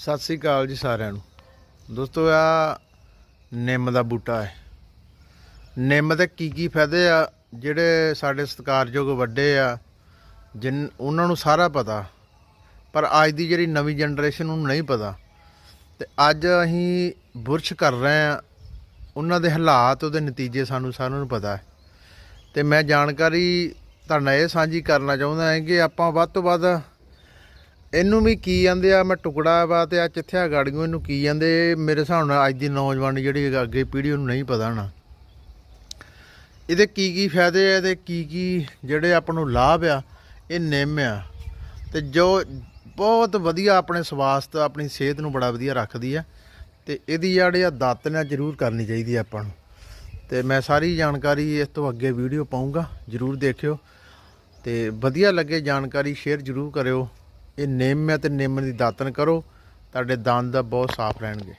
ਸਤਿ ਸ੍ਰੀ ਅਕਾਲ ਜੀ ਸਾਰਿਆਂ ਨੂੰ। ਦੋਸਤੋ, ਆ ਨਿੰਮ ਦਾ ਬੂਟਾ ਹੈ। ਨਿੰਮ ਦੇ ਕੀ ਕੀ ਫਾਇਦੇ ਆ, ਜਿਹੜੇ ਸਾਡੇ ਸਤਿਕਾਰਯੋਗ ਵੱਡੇ ਆ, ਜਿਨ, ਉਹਨਾਂ ਨੂੰ ਸਾਰਾ ਪਤਾ। ਪਰ ਅੱਜ ਦੀ ਜਿਹੜੀ ਨਵੀਂ ਜਨਰੇਸ਼ਨ ਨੂੰ ਨਹੀਂ ਪਤਾ। ਤੇ ਅੱਜ ਅਸੀਂ ਬੁਰਸ਼ ਕਰ ਰਹੇ ਆ। ਉਹਨਾਂ ਦੇ ਹਾਲਾਤ, ਉਹਦੇ ਨਤੀਜੇ ਸਾਨੂੰ ਸਾਰਿਆਂ ਨੂੰ ਪਤਾ ਹੈ। ਤੇ ਮੈਂ ਜਾਣਕਾਰੀ ਤੁਹਾਡਾ ਇਹ ਸਾਂਝੀ ਕਰਨਾ ਚਾਹੁੰਦਾ ਹਾਂ ਕਿ ਆਪਾਂ ਵੱਧ ਤੋਂ ਵੱਧ ਇਹਨੂੰ ਵੀ ਕੀ ਜਾਂਦੇ ਆ, ਮੈਂ ਟੁਕੜਾ ਵਾ ਤੇ ਆ ਚਿੱਥਿਆ ਗਾੜੀਆਂ ਇਹਨੂੰ ਕੀ ਜਾਂਦੇ, ਮੇਰੇ ਹਿਸਾਬ ਨਾਲ ਅੱਜ ਦੀ ਨੌਜਵਾਨ ਜਿਹੜੀ ਅੱਗੇ ਪੀੜ੍ਹੀ ਉਹਨੂੰ ਨਹੀਂ ਪਤਾ ਹੋਣਾ ਇਹਦੇ ਕੀ ਕੀ ਫਾਇਦੇ ਆ, ਇਹਦੇ ਕੀ ਕੀ ਜਿਹੜੇ ਆਪਾਂ ਨੂੰ ਲਾਭ ਆ, ਇਹ ਨਿੰਮ ਆ। ਤੇ ਜੋ ਬਹੁਤ ਵਧੀਆ ਆਪਣੇ ਸਵਾਸਥ, ਆਪਣੀ ਸਿਹਤ ਨੂੰ ਬੜਾ ਵਧੀਆ ਰੱਖਦੀ ਆ। ਤੇ ਇਹਦੀ ਜਿਹੜੀ ਆ ਦਾਤਨ ਆ ਜ਼ਰੂਰ ਕਰਨੀ ਚਾਹੀਦੀ ਆ ਆਪਾਂ ਨੂੰ। ਤੇ ਮੈਂ ਸਾਰੀ ਜਾਣਕਾਰੀ ਇਸ ਤੋਂ ਅੱਗੇ ਵੀਡੀਓ ਪਾਉਂਗਾ ਜ਼ਰੂਰ ਦੇਖਿਓ। ਤੇ ਵਧੀਆ ਲੱਗੇ ਜਾਣਕਾਰੀ, ਸ਼ੇਅਰ ਜ਼ਰੂਰ ਕਰਿਓ। ਇਹ ਨਿੰਮ ਹੈ ਤੇ ਨਿੰਮ ਦੀ ਦਾਤਨ ਕਰੋ। ਤੁਹਾਡੇ ਦੰਦ ਬਹੁਤ ਸਾਫ਼ ਰਹਿਣਗੇ।